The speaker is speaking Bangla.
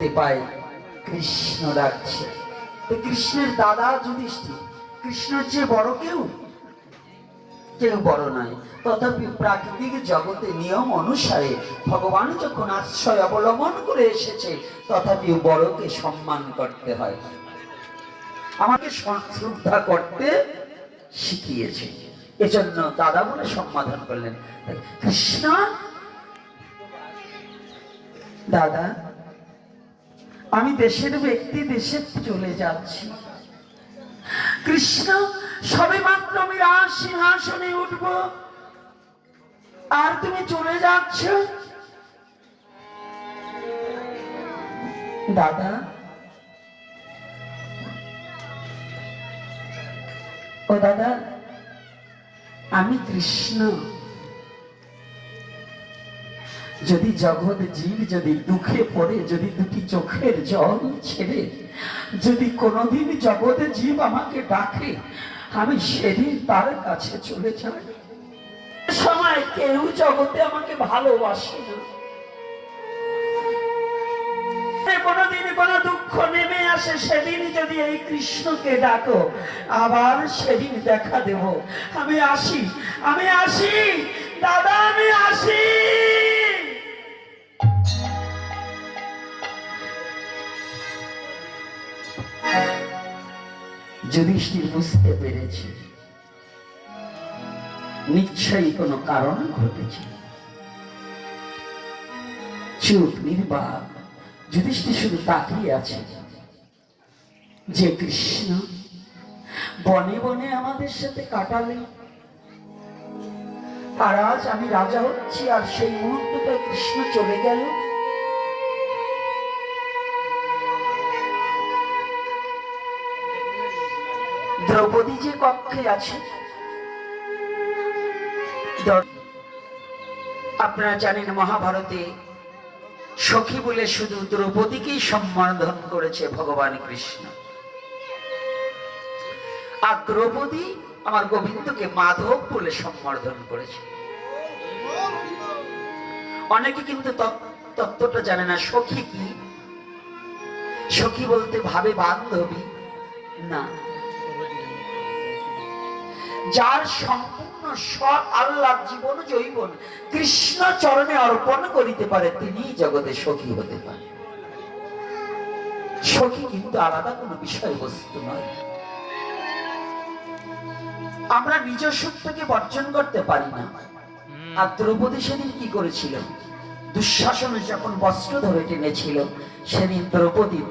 পায় কৃষ্ণ ডাকছে। কৃষ্ণের দাদা যুধিষ্ঠির, কৃষ্ণের চেয়ে বড় কেউ? কেউ বড় নয় তথাপি প্রাকৃতিক জগতে নিয়ম অনুসারে ভগবান যখন আশ্রয় অবলম্বন করে এসেছে তথাপি বড়কে সম্মান করতে হয়। আমাকে শ্রদ্ধা করতে শিখিয়েছে। এজন্য দাদা বলে সম্বোধন করলেন, কৃষ্ণ? দাদা? আমি দেশের ব্যক্তি, দেশে চলে যাচ্ছি। কৃষ্ণ সবে মাত্র আমি রাজ সিংহাসনে উঠব। আর তুমি চলে যাচ্ছ। দাদা, ও দাদা, আমি কৃষ্ণ। যদি জগৎ জীব, যদি দুঃখে পড়ে, যদি দুটি চোখের জল ছেড়ে, যদি কোনোদিন জগৎ জীব আমাকে ডাকে, আমি সেদিন তার কাছে চলে যাই। সময় কেউ জগতে আমাকে ভালোবাসে কোনোদিন কোনো দুঃখ নেমে আসে, সেদিন যদি এই কৃষ্ণকে ডাকো, আবার সেদিন দেখা দেব। আমি আসি আমি আসি, দাদা যুধিষ্ঠির বুঝতে পেরেছে, নিশ্চয়ই কোনো কারণ ঘটেছে। চুপ, নির্বাক যুধিষ্ঠির শুধু তাকিয়ে আছে, যে কৃষ্ণ বনে বনে আমাদের সাথে কাটালে। আর আজ আমি রাজা হচ্ছি আর সেই মুহূর্তটায় কৃষ্ণ চলে গেল। দ্রৌপদী যে কক্ষে আছে আপনারা জানেন মহাভারতে সখী বলে শুধু দ্রৌপদীকেই সম্বোধন করেছে ভগবান কৃষ্ণ। আর দ্রৌপদী আমার গোবিন্দকে মাধব বলে সম্বোধন করেছে। অনেকে কিন্তু তত- তত্ত্বটা জানে না, সখী কি? সখী বলতে ভাবে বান্ধবী? না। যার সম্পূর্ণ সৎ আল্লাহর জীবন জৈবন কৃষ্ণ চরণে অর্পণ করিতে পারে তিনি জগতে সখী হতে পারে। সখী কিন্তু আলাদা কোনো বিষয়বস্তু নয়। আমরা নিজ সত্যকে বর্জন করতে পারি না। আর দ্রৌপদী সেদিন কি করেছিল? দুঃশাসন যখন বস্ত্র ধরে টেনেছিল সেদিন দ্রৌপদী